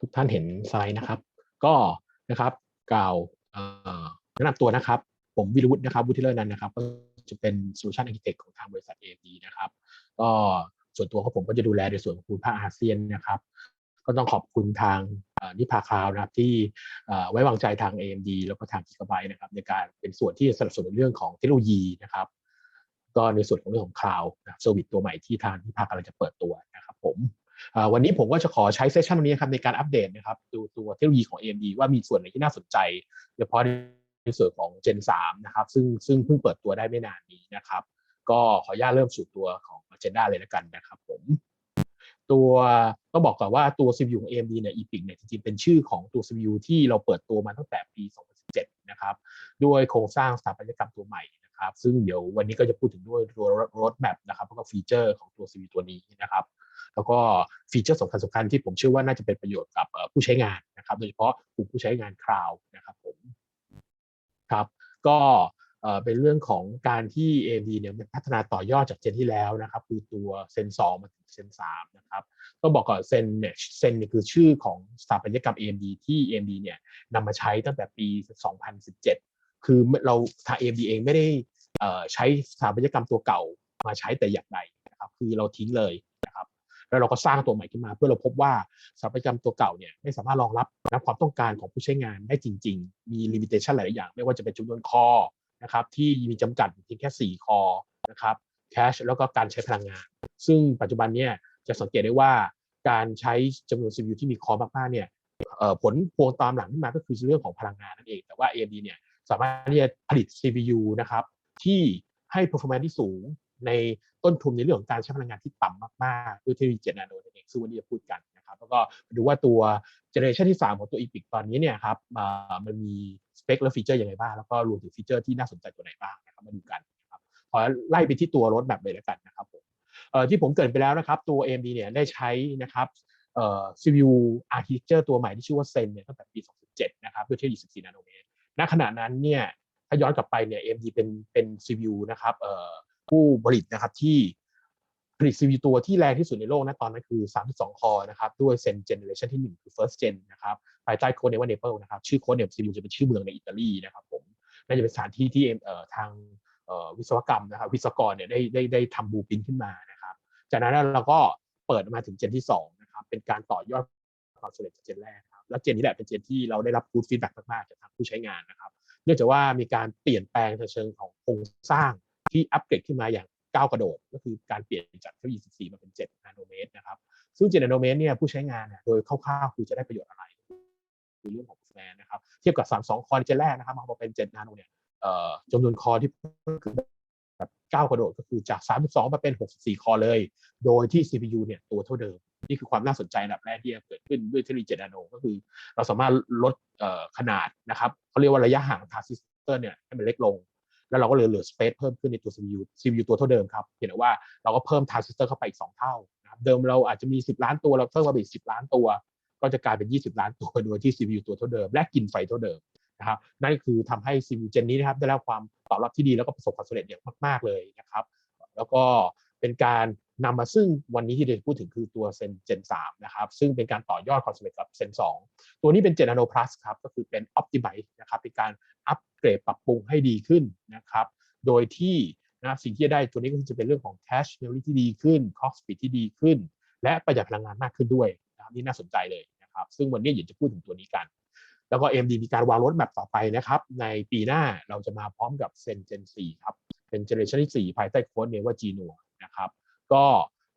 ทุกท่านเห็นสไลด์นะครับ ก็นะครับกล่าวแนะนำตัวนะครับ ผมวิรุธนะครับวุฒิเลิศนันนะครับ ก็จะเป็น Solution Architect ของทางบริษัท AMD นะครับ ก็ส่วนตัวของผมก็จะดูแลในส่วนของภูมิภาคอาเซียนนะครับ ก็ต้องขอบคุณทางนิพาคลาวนะครับที่ไว้วางใจทาง AMD แล้วก็ทางกิกะไบต์นะครับ ในการเป็นส่วนที่สนับสนุนเรื่องของเทคโนโลยีนะครับ ก็ในส่วนของเรื่องของคลาวด์เซอร์วิสตัวใหม่ที่ทางนิพากำลังจะเปิดตัวนะครับผม วันนี้ผมก็จะขอใช้เซสชันวันนี้ครับในการอัปเดตนะครับดูตัวเทคโนโลยีของ AMD ว่ามีส่วนไหนที่น่าสนใจโดยเฉพาะในส่วนของ Gen 3 นะครับ ซึ่งซึ่งเพิ่งเปิดตัวได้ไม่นานนี้นะครับ ก็ขออนุญาตเริ่มสู่ตัวของ Agenda เลยแล้วกันนะครับผม ตัวต้องบอกก่อนว่าตัว CPU ของ AMD เนี่ย EPIC เนี่ยจริงๆเป็นชื่อของตัว CPU ที่เราเปิดตัวมาตั้งแต่ปี 2017 นะครับด้วยโครงสร้างสถาปัตยกรรมตัวใหม่นะครับ ซึ่งเดี๋ยววันนี้ก็จะพูดถึงด้วยตัว road map นะครับแล้วก็ฟีเจอร์ของตัว CPU ตัวนี้นะครับ แล้วก็ฟีเจอร์สำคัญสำคัญที่ผมเชื่อว่าน่าจะเป็นประโยชน์กับผู้ใช้งานนะครับ โดยเฉพาะกลุ่มผู้ใช้งานคลาวด์นะครับผมครับ ก็เป็นเรื่องของการที่ AMD เนี่ยพัฒนาต่อยอดจากเจนที่แล้วนะครับ คือตัวเซน2มาถึงเซน3นะครับก็บอกก่อนเซนเนี่ยเซนเนี่ยคือชื่อของสถาปัตยกรรม AMD ที่ AMD เนี่ยนำมาใช้ตั้งแต่ปี 2017 คือเราทาง AMD เองไม่ได้ใช้สถาปัตยกรรมตัวเก่ามาใช้แต่อย่างใดนะครับ คือเราทิ้งเลยนะครับ แล้วเราก็สร้างตัวใหม่ขึ้นมา เพื่อเราพบว่าสถาปัตยกรรมตัวเก่าเนี่ยไม่สามารถรองรับนะความต้องการของผู้ใช้งานได้จริง ๆ มีลิมิเตชันหลายอย่าง ไม่ว่าจะเป็นจำนวนคอนะครับที่มีจำกัดเพียงแค่ 4 คอนะครับแคชแล้วก็การใช้พลังงาน ซึ่งปัจจุบันเนี่ยจะสังเกตได้ว่าการใช้จำนวน CPU ที่มีคอมากๆเนี่ยผลพวงตามหลังขึ้นมาก็คือเรื่องของพลังงานนั่นเอง แต่ว่า AMD เนี่ยสามารถที่จะผลิต CPU นะครับที่ให้ performance ที่สูง ในต้นทุนในเรื่องของการใช้พลังงานที่ต่ำมากๆด้วยเทคโนโลยีเจนาโนนั่นเองซึ่งวันนี้จะพูดกันนะครับแล้วก็ดูว่าตัวเจเนอเรชันที่ 3 ของตัว EPIC ตอนนี้เนี่ยครับมันมีสเปคและฟีเจอร์ยังไงบ้างแล้วก็รวมถึงฟีเจอร์ที่น่าสนใจตัวไหนบ้างนะครับมาดูกันนะครับพอไล่ไปที่ตัวรถแบบเลยแล้วกันนะครับผมที่ผมเกิดไปแล้วนะครับตัว AMD เนี่ยได้ใช้นะครับเอ่อ CPU architecture ตัวใหม่ที่ชื่อว่า Zen เนี่ยตั้งแต่ปี 2007 นะครับด้วยเทคโนโลยี 14 นาโนเมตร ณ ขณะนั้นเนี่ย ถ้าย้อนกลับไปเนี่ย AMD เป็นเป็น CPU นะครับเอ่อ ผู้ผลิตนะครับที่ผลิต CPU ตัวที่แรงที่สุดในโลกนะตอนนั้นคือ 32 คอนะครับ ด้วยเซนเจเนเรชันที่ 1 คือ first gen นะครับ ภายใต้โค้ดเนว่าเนเปิลนะครับ ชื่อโค้ดเนี่ย CPU จะเป็นชื่อเมืองในอิตาลีนะครับผมน่าจะเป็นสถานที่ที่เอ่อทางเอ่อวิศวกรรมนะครับ วิศวกรเนี่ยได้ได้ได้ทำบูปินขึ้นมานะครับ จากนั้นเราก็เปิดมาถึงเจนที่2นะครับ เป็นการต่อยอดความสำเร็จจากเจนแรกครับ แล้วเจนนี้แหละเป็นเจนที่เราได้รับกูดฟีดแบ็กมากๆจากทางผู้ใช้งานนะครับ เนื่องจากว่ามีการเปลี่ยนแปลงในเชิงของโครงสร้าง ที่อัปเกรดขึ้นมาอย่างก้าวกระโดด ก็คือการเปลี่ยนจากเทคโนโลยี14 มาเป็น 7 นาโนเมตรนะครับ ซึ่ง 7 นาโนเมตรเนี่ยผู้ใช้งานเนี่ยโดยคร่าวๆคือจะได้ประโยชน์อะไรคือเรื่องของแฟนนะครับ เทียบกับ 32 คอร์เจนแรกนะครับมาเป็น 7 นาโนเนี่ยจำนวนคอร์ที่คือแบบก้าวกระโดดก็คือจาก 32 มาเป็น 64 คอร์เลย โดยที่ CPU เนี่ยตัวเท่าเดิม นี่คือความน่าสนใจอันดับแรกที่เกิดขึ้นด้วยเทคโนโลยี 7 นาโน ก็คือเราสามารถลดขนาดนะครับเขาเรียกว่าระยะห่างทรานซิสเตอร์เนี่ยให้มันเล็กลง แล้วเราก็เหลือเหลือสเปซเพิ่มขึ้นในตัว CPU CPU ตัวเท่าเดิมครับเห็นแต่ว่าเราก็เพิ่มทรานซิสเตอร์เข้าไปอีก 2 เท่านะครับเดิมเราอาจจะมี 10 ล้านตัวเราเพิ่มมาเป็น10 ล้านตัว ก็จะกลายเป็น 20 ล้านตัวโดยที่ CPU ตัวเท่าเดิม และกินไฟเท่าเดิมนะครับนั่นคือทำให้ CPU เจนนี้นะครับได้รับความตอบรับที่ดีแล้วก็ประสบความสำเร็จอย่างมาก ๆเลยนะครับแล้วก็ เป็นการนำมาซึ่งวันนี้ที่เราพูดถึงคือตัวเซนเจน3นะครับซึ่งเป็นการต่อยอดความสำเร็จกับเซน2ตัวนี้เป็นเจนนาโนพลัสครับก็คือเป็น Optimize นะครับเป็นการอัปเกรดปรับปรุงให้ดีขึ้นนะครับโดยที่นะสิ่งที่จะได้ตัวนี้ก็จะเป็นเรื่องของ cache memory ที่ดีขึ้น clock speed ที่ดีขึ้น และประหยัดพลังงานมากขึ้นด้วยนะครับนี่น่าสนใจเลยนะครับซึ่งวันนี้อยากจะพูดถึงตัวนี้กัน แล้วก็ AMD มีการวางรถแมปต่อไปนะครับในปีหน้าเราจะมาพร้อมกับ Zen Gen 4ครับเป็นเจเนอเรชันที่4ภายใต้โค้ดเนว่า G นัว ก็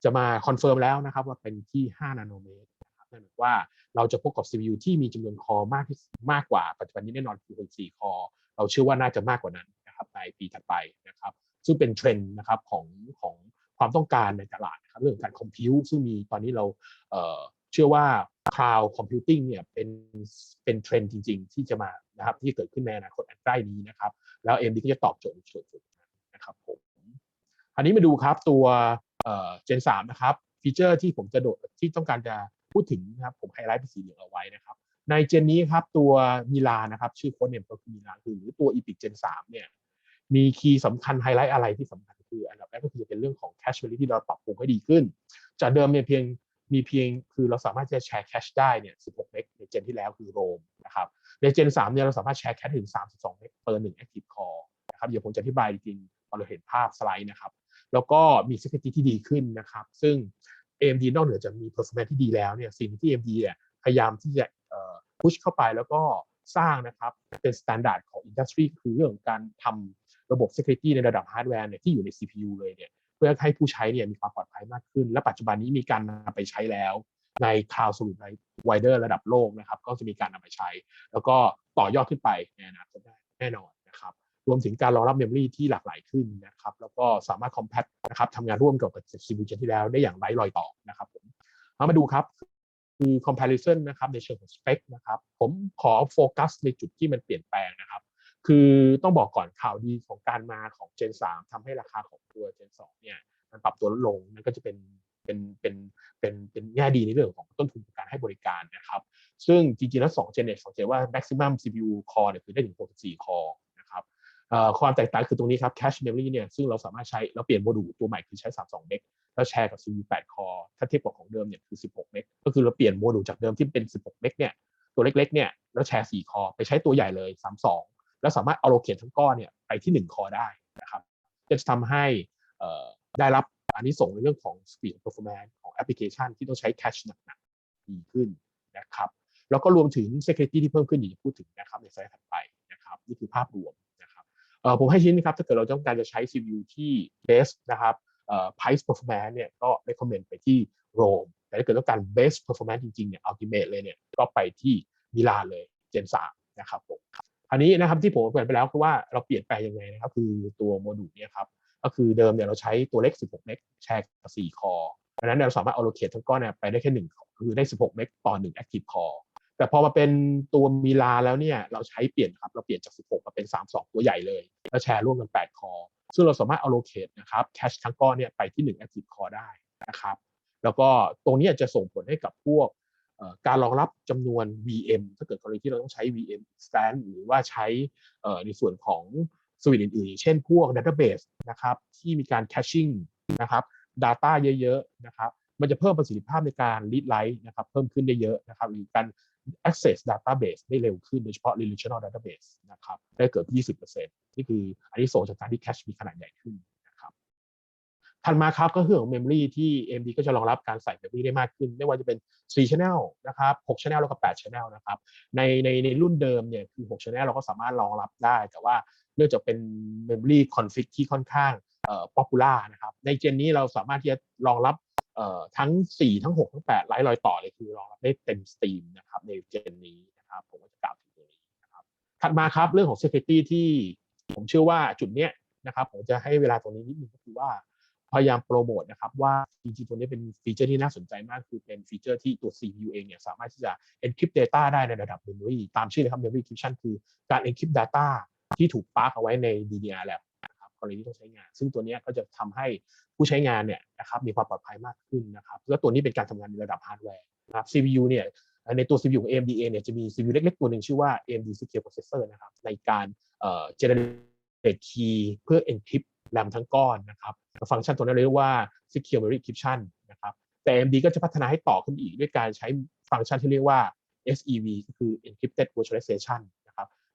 จะมาคอนเฟิร์มแล้วนะครับว่าเป็นที่ 5 นาโนเมตรนะครับนั่นหมายว่าเราจะพบกับ CPU ที่มีจำนวนคอมากที่มากกว่าปัจจุบันนี้แน่นอนคือ4คอ เราเชื่อว่าน่าจะมากกว่านั้นนะครับในปีถัดไปนะครับ ซึ่งเป็นเทรนด์นะครับของของความต้องการในตลาดนะครับเรื่องการคอมพิวซึ่งมีตอนนี้เราเชื่อว่า cloud computing เนี่ยเป็นเป็นเทรนด์จริง ๆ ที่จะมานะครับที่เกิดขึ้นในอนาคตอันใกล้นี้นะครับ แล้ว AMD ก็จะตอบโจทย์ส่วนนะครับผมอันนี้มาดูครับตัว เจนสามนะครับ ฟีเจอร์ที่ผมจะโดดที่ต้องการจะพูดถึงนะครับ ผมไฮไลท์เป็นสีเหลืองเอาไว้นะครับ ในเจนนี้ครับ ตัวมิลานะครับ ชื่อโค้ดเนมก็คือมิลาคือหรือตัว Epic Gen 3เนี่ยมีคีย์สำคัญไฮไลท์อะไรที่สำคัญคืออันดับแรกก็คือจะเป็นเรื่องของ cache value ที่เราปรับปรุงให้ดีขึ้น จากเดิมเนี่ยเพียงมีเพียงคือเราสามารถจะแชร์แคชได้เนี่ย16เมกในเจนที่แล้วคือโรมนะครับในเจน3เนี่ยเราสามารถแชร์แคชถึง 32เมกเปอร์1 Active Core นะครับเดี๋ยวผมจะอธิบายจริงๆตอเราเห็นภาพสไลด์นะครับ แล้วก็มี security ที่ดีขึ้นนะครับ ซึ่ง AMD นอกเหนือจากมี performance ที่ดีแล้วเนี่ยสิ่งที่ AMD เนี่ยพยายามที่จะพุชเข้าไปแล้วก็สร้างนะครับเป็นสแตนดาร์ดของอินดัสทรีคือเรื่องของการทำระบบ security ในระดับฮาร์ดแวร์เนี่ยที่อยู่ใน CPU เลยเนี่ยเพื่อให้ผู้ใช้เนี่ยมีความปลอดภัยมากขึ้น และปัจจุบันนี้มีการนำไปใช้แล้วใน Cloud Solution Wider ระดับโลกนะครับ ก็จะมีการนำไปใช้ แล้วก็ต่อยอดขึ้นไปในอนาคตได้แน่นอน รวมถึงการรองรับเมมโมรีที่หลากหลายขึ้นนะครับ แล้วก็สามารถ compact นะครับทำงานร่วมกับ CPU เจนที่แล้วได้อย่างไร้รอยต่อนะครับผมเอามาดูครับคือ comparison นะครับในเชิงของ spec นะครับ ผมขอโฟกัสในจุดที่มันเปลี่ยนแปลงนะครับ คือต้องบอกก่อนข่าวดีของการมาของ Gen 3ทำให้ราคาของตัว Gen 2เนี่ยมันปรับตัวลดลงนั่นก็จะเป็นเป็นเป็นเป็นเป็นแง่ดีในเรื่องของต้นทุนการให้บริการนะครับ ซึ่งจริงๆแล้ว2 Gen เนี่ยสังเกตว่า maximum CPU core เนี่ยคือได้ถึง64 core ความแตกต่างคือตรงนี้ครับ cache memory เนี่ยซึ่งเราสามารถใช้เราเปลี่ยนโมดูลตัวใหม่คือใช้ 32 เมกแล้วแชร์กับ CPU 8 core ถ้าเทียบกับของเดิมเนี่ยคือ 16 เมกก็คือเราเปลี่ยนโมดูลจากเดิมที่เป็น 16 เมกเนี่ยตัวเล็กๆเนี่ยแล้วแชร์4 core ไปใช้ตัวใหญ่เลย 32 แล้วสามารถ allocate ทั้งก้อนเนี่ยไปที่1 core ได้นะครับจะทำให้ได้รับอันนี้ส่งในเรื่องของ speed performance ของแอปพลิเคชันที่ต้องใช้ cache หนักๆดีขึ้นนะครับแล้วก็รวมถึง security ที่เพิ่มขึ้นอย่างที่พูดถึงนะครับในสไลด์ถัดไปนะครับนี่คือภาพรวม ผมให้ชิ้นนะครับถ้าเกิดเราต้องการจะใช้ CPU ที่ best นะครับ price performance เนี่ยก็ recommend ไปที่ Rome แต่ถ้าเกิดต้องการ best performance จริงๆเนี่ย ultimate เลยเนี่ยก็ไปที่มิลานเลย Gen 3นะครับผมอันนี้นะครับที่ผมเปิดไปแล้วคือว่าเราเปลี่ยนแปลงยังไงนะครับคือตัวโมดูลเนี่ยครับก็คือเดิมเนี่ยเราใช้ตัวเลข16 เมกแชร์กับ4คอเพราะนั้นเราสามารถ allocate ทั้งก้อนเนี่ยไปได้แค่1คือได้ 16 เมกต่อ 1 active core แต่พอมาเป็นตัวมีลาแล้วเนี่ยเราใช้เปลี่ยนครับเราเปลี่ยนจาก 16 มาเป็น 32 ตัวใหญ่เลยแล้วแชร์ร่วมกัน 8 คอ ซึ่งเราสามารถ allocate นะครับ cache ทั้งก้อนเนี่ยไปที่ 1 active core ได้นะครับแล้วก็ตรงนี้จะส่งผลให้กับพวกการรองรับจำนวน VM ถ้าเกิดกรณีที่เราต้องใช้ VM stand หรือว่าใช้ในส่วนของสวิตอื่นๆ เช่นพวก Database นะครับที่มีการ caching นะครับ Data เยอะๆนะครับมันจะเพิ่มประสิทธิภาพในการ read write นะครับเพิ่มขึ้นได้เยอะนะครับหรือการ access database ได้เร็วขึ้นโดยเฉพาะ relational database นะครับได้เกือบ 20%นี่คืออันนี้ส่งจากการที่ cache มีขนาดใหญ่ขึ้นนะครับถัดมาครับก็เรื่องของ memory ที่ AMD ก็จะรองรับการใส่ memory ได้มากขึ้น ไม่ว่าจะเป็น4 channel นะครับ6 channel แล้วก็ 8 channel นะครับในในในรุ่นเดิมเนี่ยคือ 6 channel เราก็สามารถรองรับได้ แต่ว่าเนื่องจากเป็น memory config ที่ค่อนข้างเอ่อ popular นะครับในเจนนี้เราสามารถที่จะรองรับ ทั้ง 4 ทั้ง 6 ทั้ง 8 ไลฟ์รอยต่อเลยคือรองรับได้เต็มสตรีมนะครับในเจนนี้นะครับผมก็จะกล่าวถึงตรงนี้นะครับถัดมาครับเรื่องของ security ที่ผมเชื่อว่าจุดเนี้ยนะครับผมจะให้เวลาตรงนี้นิดนึงก็คือว่าพยายามโปรโมทนะครับว่าจริงๆตัวนี้เป็นฟีเจอร์ที่น่าสนใจมาก คือเป็นฟีเจอร์ที่ตัว CPU เองเนี่ยสามารถที่จะ encrypt data ได้ในระดับ memory ตามชื่อเลยครับ memory encryption คือการ encrypt data ที่ถูกปาร์กเอาไว้ใน DDR แล้ว รับกรณีที่ต้องใช้งาน ซึ่งตัวนี้ก็จะทำให้ผู้ใช้งานเนี่ยนะครับมีความปลอดภัยมากขึ้นนะครับแล้วตัวนี้เป็นการทำงานในระดับฮาร์ดแวร์นะครับ CPU เนี่ยในตัว CPU ของ AMD เนี่ยจะมี CPU เล็กๆ ตัวหนึ่งชื่อว่า AMD Secure Processor นะครับในการเอ่อ generate key เพื่อ encrypt RAM ทั้งก้อนนะครับฟังก์ชันตัวนั้นเรียกว่า Secure Memory Encryption นะครับแต่ AMD ก็จะพัฒนาให้ต่อขึ้นอีกด้วยการใช้ฟังก์ชันที่เรียกว่า SEV ก็คือ Encrypted Virtualization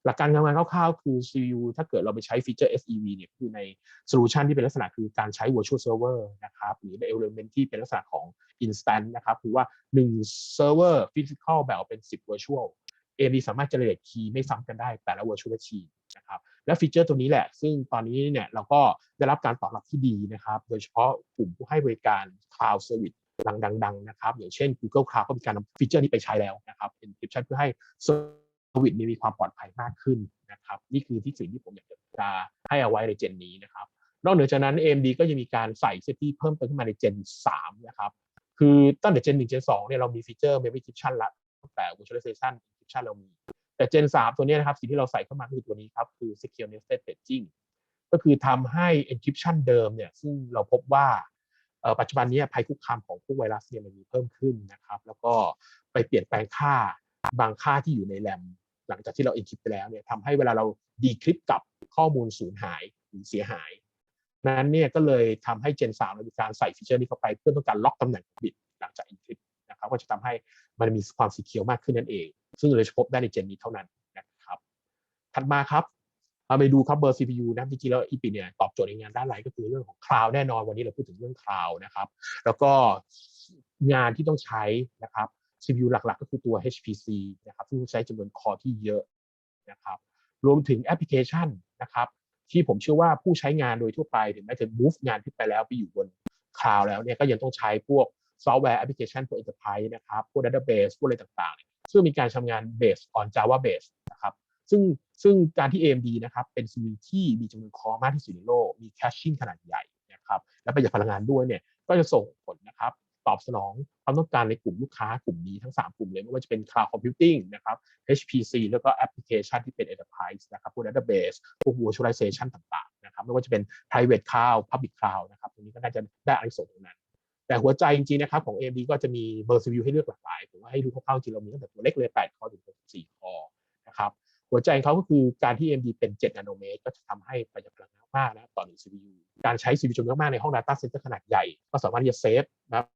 หลักการทำงานคร่าวๆ คือ CPU ถ้าเกิดเราไปใช้ฟีเจอร์ SEV เนี่ยคือในโซลูชันที่เป็นลักษณะคือการใช้ virtual server นะครับหรือใน element ที่เป็นลักษณะของ instant นะครับคือว่า 1 server physical แบ่งออกเป็น 10 virtual AMD สามารถ generate key ไม่ซ้ำกันได้แต่ละ virtual machine นะครับและฟีเจอร์ตัวนี้แหละ ซึ่งตอนนี้เนี่ยเราก็ได้รับการตอบรับที่ดีนะครับ โดยเฉพาะกลุ่มผู้ให้บริการ cloud service ดังๆนะครับ อย่างเช่น Google Cloud ก็มีการนำฟีเจอร์นี้ไปใช้แล้วนะครับ encryption เพื่อให้ โควิดมีความปลอดภัยมากขึ้นนะครับนี่คือที่สิ่งที่ผมอยากจะให้เอาไว้ในเจนนี้นะครับนอกเหนือจากนั้น AMD ก็ยังมีการใส่เซตที่เพิ่มเติมขึ้นมาในเจน3นะครับคือตั้งแต่เจน1เจน2เนี่ยเรามีฟีเจอร์ Memory Encryption ละแต่ Virtualization Encryption เรามี แต่เจน3ตัวนี้นะครับสิ่งที่เราใส่เข้ามาคือตัวนี้ครับคือ Secure Nested Paging ก็คือทำให้ encryption เดิมเนี่ยซึ่งเราพบว่าปัจจุบันนี้ภัยคุกคามของพวกไวรัสเนี่ยมันมีเพิ่มขึ้นนะครับ แล้วก็ไปเปลี่ยนแปลงค่าบางค่าที่อยู่ในแรม หลังจากที่เรา encrypt ไปแล้วเนี่ยทำให้เวลาเรา decrypt กับข้อมูลสูญหายหรือเสียหาย นั้นเนี่ยก็เลยทำให้ Gen 3เรามีการใส่ฟีเจอร์นี้เข้าไปเพื่อต้องการล็อกตำแหน่งบิตหลังจาก encrypt นะครับก็จะทำให้มันมีความสีเขียวมากขึ้นนั่นเอง ซึ่งเราจะพบได้ในเจนนี้เท่านั้นนะครับ ถัดมาครับเราไปดูครับเบอร์ CPU นะจริงๆแล้ว EPI เนี่ยตอบโจทย์ในงานด้านไหนก็คือเรื่องของคลาวแน่นอนวันนี้เราพูดถึงเรื่องคลาวนะครับ แล้วก็งานที่ต้องใช้นะครับ CPU หลักๆ ก็คือตัว HPC นะครับซึ่งใช้จำนวนคอที่เยอะนะครับรวมถึงแอปพลิเคชันนะครับที่ผมเชื่อว่าผู้ใช้งานโดยทั่วไปถึงแม้จะ move งานขึ้นไปแล้วไปอยู่บนคลาวแล้วเนี่ยก็ยังต้องใช้พวกซอฟต์แวร์แอปพลิเคชันพวก enterprise นะครับพวก database พวกอะไรต่างๆ ซึ่งมีการทำงาน based on Java base นะครับซึ่งซึ่งการที่ AMD นะครับเป็น CPU ที่มีจำนวนคอมากที่สุดในโลก มี caching ขนาดใหญ่นะครับและประหยัดพลังงานด้วยเนี่ยก็จะส่งผลนะครับ ตอบสนองความต้องการในกลุ่มลูกค้ากลุ่มนี้ทั้ง 3 กลุ่มเลยไม่ว่าจะเป็น cloud computing นะครับ HPC แล้วก็แอปพลิเคชันที่เป็น enterprise นะครับพวก database พวก virtualization ต่างๆนะครับไม่ว่าจะเป็น private cloud public cloud นะครับตรงนี้ก็น่าจะได้อานิสงส์ตรงนั้น แต่หัวใจจริงๆนะครับของ AMD ก็จะมีเบอร์ CPU ให้เลือกหลากหลายผมว่าให้ดูคร่าวๆจริงเรามีตั้งแต่ตัวเล็กเลย8คอถึง64คอนะครับหัวใจเขาก็คือการที่ AMD เป็น 7 นาโนเมตร ก็จะทำให้ประหยัดพลังงานมากนะต่อ1 CPU การใช้ CPU จำนวนมากในห้อง Data Center ขนาดใหญ่ ก็สามารถที่จะเซฟนะครับ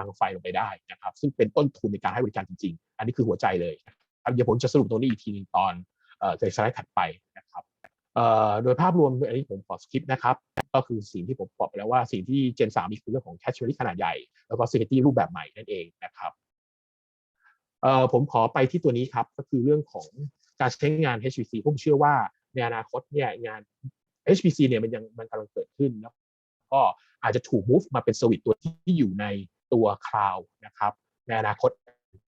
ลังไฟลงไปได้นะครับซึ่งเป็นต้นทุนในการให้บริการจริง ๆ อันนี้คือหัวใจเลยครับเดี๋ยวผมจะสรุปตรงนี้อีกทีหนึงตอนในสไลด์ถัดไปนะครับโดยภาพรวมอันนี้ผมขอสคริปต์นะครับ ก็คือสิ่งที่ผมบอกไปแล้วว่าสิ่งที่ Gen 3มีคือเรื่องของ cache memory ขนาดใหญ่ แล้วก็ security รูปแบบใหม่นั่นเองนะครับผมขอไปที่ตัวนี้ครับ ก็คือเรื่องของการใช้งาน HPC ผมเชื่อว่าในอนาคตเนี่ยงาน HPC เนี่ยมันยังมันกำลังเกิดขึ้นแล้วก็อาจจะถูก move มาเป็นสวิตตัวที่อยู่ใน ตัวคลาว์นะครับในอนาคต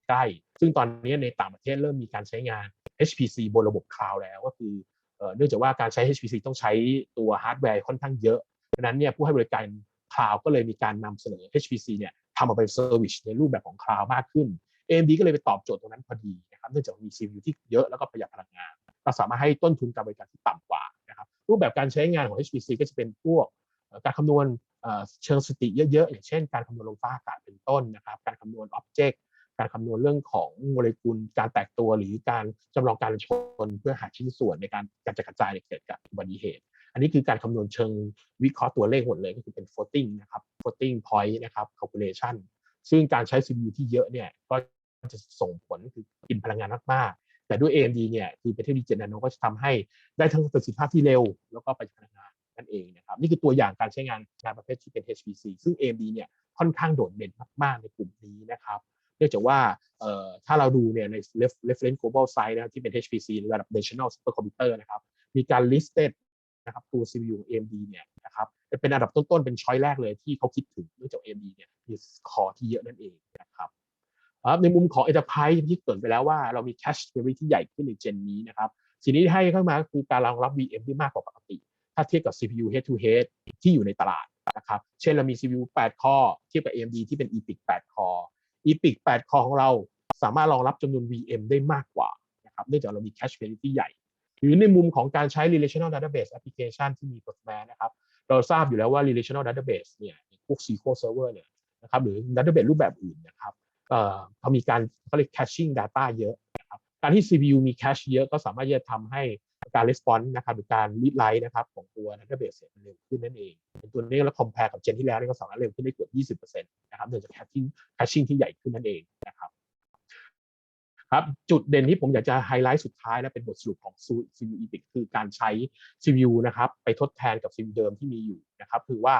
ใกล้ ซึ่งตอนนี้ในต่างประเทศเริ่มมีการใช้งาน HPC บนระบบคลาว์แล้วก็คือเนื่องจากว่าการใช้ HPC ต้องใช้ตัวฮาร์ดแวร์ค่อนข้างเยอะดังนั้นเนี่ยผู้ให้บริการคลาว์ก็เลยมีการนำเสนอ HPC เนี่ยทำมาเป็นเซอร์วิสในรูปแบบของคลาว์มากขึ้น AMD ก็เลยไปตอบโจทย์ตรงนั้นพอดีนะครับเนื่องจากมี CPU ที่เยอะแล้วก็ประหยัดพลังงานก็สามารถให้ต้นทุนการบริการที่ต่ำกว่านะครับรูปแบบการใช้งานของ HPC ก็จะเป็นพวกการคำนวณ เชิงสติเยอะๆ อย่างเช่นการคำนวณลมฟ้าอากาศเป็นต้นนะครับ การคำนวณอ็อบเจกต์การคำนวณเรื่องของโมเลกุล การแตกตัวหรือการจำลองการชนเพื่อหาชิ้นส่วนในการกระจายกจายเกิดกับอุบัติเหตุ อันนี้คือการคำนวณเชิงวิเคราะห์ตัวเลขหมดเลยก็คือเป็น floating นะครับ floating point นะครับ calculation ซึ่งการใช้ CPU ที่เยอะเนี่ยก็จะส่งผลคือกินพลังงานมากๆ แต่ด้วย AMD เนี่ยคือเป็นเทคโนโลยีเจนนาโนก็จะทำให้ได้ทั้งประสิทธิภาพที่เร็ว แล้วก็ประหยัดพลังงาน นั่นเองนะครับนี่คือตัวอย่างการใช้งานงานประเภทที่เป็น HPC ซึ่ง AMD เนี่ยค่อนข้างโดดเด่นมากๆในกลุ่มนี้นะครับเนื่องจากว่าถ้าเราดูเนี่ยใน reference global size นะครับที่เป็น HPC ระดับ national supercomputer นะครับมีการ listed นะครับตัว CPU AMD เนี่ยนะครับเป็นอันดับต้นๆ เป็นช้อยแรกเลยที่เขาคิดถึงเนื่องจาก AMD เนี่ยมีคอที่เยอะนั่นเองนะครับในมุมของ enterprise ที่เกิดไปแล้วว่าเรามี cache memory ที่ใหญ่ขึ้นในเจนนี้นะครับสิ่งนี้ให้เข้ามาคือการรองรับ VM ที่มากกว่าปกติ ถ้าเทียบกับ CPU head to head ที่อยู่ในตลาดนะครับ เช่นเรามี CPU 8 คอเทียบกับ AMD ที่เป็น EPIC 8 คอ EPIC 8 คอของเราสามารถรองรับจำนวน VM ได้มากกว่านะครับเนื่องจากเรามี cache memory ที่ใหญ่ หรือในมุมของการใช้ relational database application ที่มี performance นะครับ เราทราบอยู่แล้วว่า relational database เนี่ยพวก SQL server เนี่ยนะครับหรือ database รูปแบบอื่นนะครับเอ่อเขามีการเขาเรียก caching data เยอะนะครับการที่ CPU มี cache เยอะก็สามารถจะทำให้ การ response นะครับหรือการ read write นะครับของตัว database มันเร็วขึ้นนั่นเอง เป็นตัวนี้แล้ว compare กับเจนที่แล้วนี่ก็สามารถเร็วขึ้นได้เกือบ 20%นะครับเนื่องจาก caching caching ที่ใหญ่ขึ้นนั่นเองนะครับครับจุดเด่นที่ผมอยากจะไฮไลท์สุดท้ายและเป็นบทสรุปของ CPU EPIC คือการใช้ CPU นะครับไปทดแทนกับ CPU เดิมที่มีอยู่นะครับคือว่า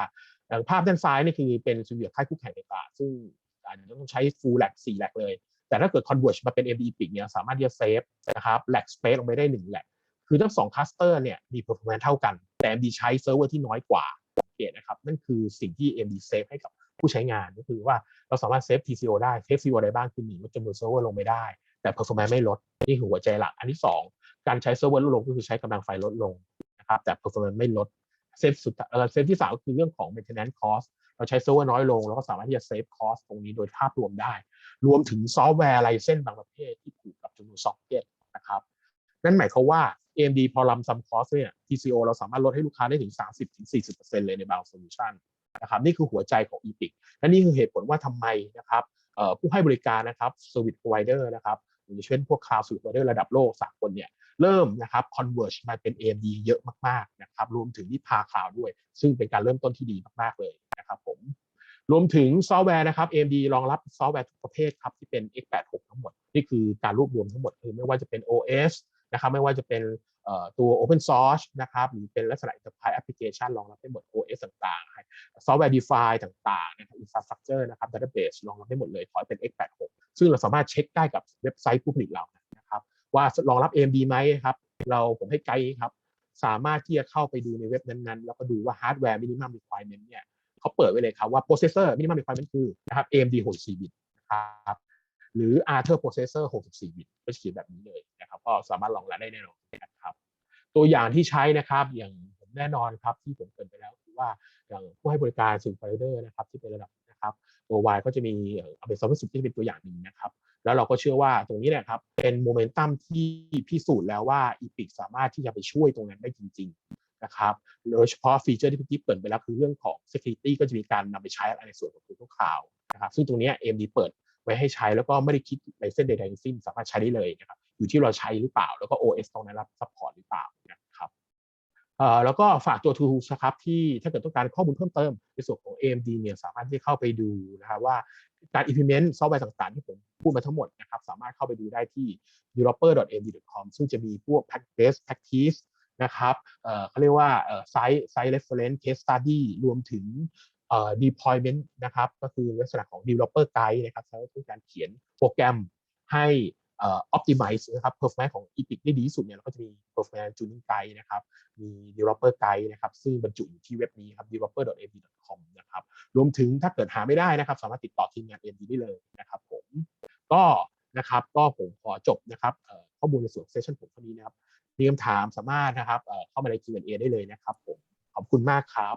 ภาพด้านซ้ายนี่คือเป็น CPU ค่ายคู่แข่งในตลาดซึ่งอาจจะต้องใช้ full lag 4 lag เลย แต่ถ้าเกิด converge มาเป็น AMD EPIC เนี่ยสามารถที่จะเซฟนะครับ lag space ลงไปได้ 1 lag คือทั้งสองคลัสเตอร์เนี่ยมี performance เท่ากัน แต่ AMD ใช้เซิร์ฟเวอร์ที่น้อยกว่าสังเกตนะครับนั่นคือสิ่งที่ AMD เซฟให้กับผู้ใช้งานก็คือว่าเราสามารถเซฟ TCO ได้เซฟ TCO ได้บ้างคือหนีลดจำนวนเซิร์ฟเวอร์ลงไม่ได้ แต่ performance ไม่ลด นี่คือหัวใจหลัก อันที่ 2 การใช้เซิร์ฟเวอร์ลดลงก็คือใช้กำลังไฟลดลงนะครับแต่ performance ไม่ลดเซฟสุดเซฟที่3ก็คือเรื่องของ maintenance cost เราใช้เซิร์ฟเวอร์น้อยลงเราก็สามารถที่จะเซฟคอสตรงนี้โดยภาพรวมได้ รวมถึงซอฟต์แวร์ไลเซนส์บางประเภทที่ผูกกับจำนวนซ็อกเก็ตนะครับ นั่นหมายความว่า AMD พอรำซัมคอสเนี่ย TCO เราสามารถลดให้ลูกค้าได้ถึง 30-40%เลยในบางโซลูชันนะครับนี่คือหัวใจของ EPIC และนี่คือเหตุผลว่าทำไมนะครับผู้ให้บริการนะครับ Service Provider นะครับอย่างเช่นพวก Cloud Service Provider ระดับโลกสากลเนี่ยเริ่มนะครับ converge มาเป็น AMD เยอะมากๆนะครับรวมถึงที่พาคลาวด้วย ซึ่งเป็นการเริ่มต้นที่ดีมากๆเลยนะครับผมรวมถึงซอฟต์แวร์นะครับ AMD รองรับซอฟต์แวร์ทุกประเภทครับที่เป็น x86 ทั้งหมด นี่คือการรวบรวมทั้งหมดคือไม่ว่าจะเป็น OS นะครับไม่ว่าจะเป็นตัว Open Source นะครับหรือเป็นลักษณะ Enterprise Application รองรับได้หมด OS ต่างๆซอฟต์แวร์ Define ต่างๆนะครับ Infrastructure นะครับ Database รองรับได้หมดเลยขอให้เป็น x86 ซึ่งเราสามารถเช็คได้กับเว็บไซต์ผู้ผลิตเรานะครับว่ารองรับ AMD ไหมครับเราผมให้ไกด์ครับสามารถที่จะเข้าไปดูในเว็บนั้นๆ แล้วก็ดูว่า Hardware Minimum Requirement เนี่ยเขาเปิดไว้เลยครับว่า Processor Minimum Requirement คือนะครับ AMD 64บิตนะครับ หรือ Arthur Processor 64 บิตก็จะเขียนแบบนี้เลยนะครับก็สามารถรองรับได้แน่นอนนะครับตัวอย่างที่ใช้นะครับอย่างผมแน่นอนครับที่ผมเกินไปแล้วคือว่าอย่างผู้ให้บริการสื่อ provider นะครับที่เป็นระดับนะครับตัว Y ก็จะมีเอาเป็นซอฟต์แวร์สุดที่เป็นตัวอย่างหนึ่งนะครับแล้วเราก็เชื่อว่าตรงนี้นี่ยครับเป็นโมเมนตัมที่พิสูจน์แล้วว่า Epic สามารถที่จะไปช่วยตรงนั้นได้จริง ๆนะครับโดยเฉพาะฟีเจอร์ที่พี่กิ๊ฟเปิดไปแล้วคือเรื่องของ security ก็จะมีการนำไปใช้ในส่วนของตัวคลาวนะครับซึ่งตรงนี้ AMD เปิด ไว้ให้ใช้แล้วก็ไม่ได้คิดไลเซนใดๆทั้งสิ้นสามารถใช้ได้เลยนะครับอยู่ที่เราใช้หรือเปล่า แล้วก็ OS ตรงนั้นรับซัพพอร์ตหรือเปล่านะครับแล้วก็ฝากตัว tools นะครับที่ถ้าเกิดต้องการข้อมูลเพิ่มเติมในส่วนของ AMD เนี่ยสามารถที่เข้าไปดูนะครับว่าการ implement ซอฟต์แวร์ต่างๆ ที่ผมพูดมาทั้งหมดนะครับสามารถเข้าไปดูได้ที่ developer.amd.com ซึ่งจะมีพวก best practice นะครับเขาเรียกว่าเอ่อ site site reference case study รวมถึง deployment นะครับก็คือลักษณะของ developer guide นะครับใช้ในการเขียนโปรแกรมให้ออ optimize นะครับ performance ของ Epic ได้ดีที่สุดเนี่ยเราก็จะมี performance tuning guide นะครับ มี developer guide นะครับ ซึ่งบรรจุอยู่ที่เว็บนี้ครับ developer.amd.com นะครับ รวมถึงถ้าเกิดหาไม่ได้นะครับ สามารถติดต่อทีมงาน AMD ได้เลยนะครับผม ก็นะครับ ก็ผมขอจบนะครับข้อมูลในส่วนเซสชันผมเท่านี้นะครับ มีคำถามสามารถนะครับเอ่อเข้ามาใน Q&A ได้เลยนะครับผม ขอบคุณมากครับ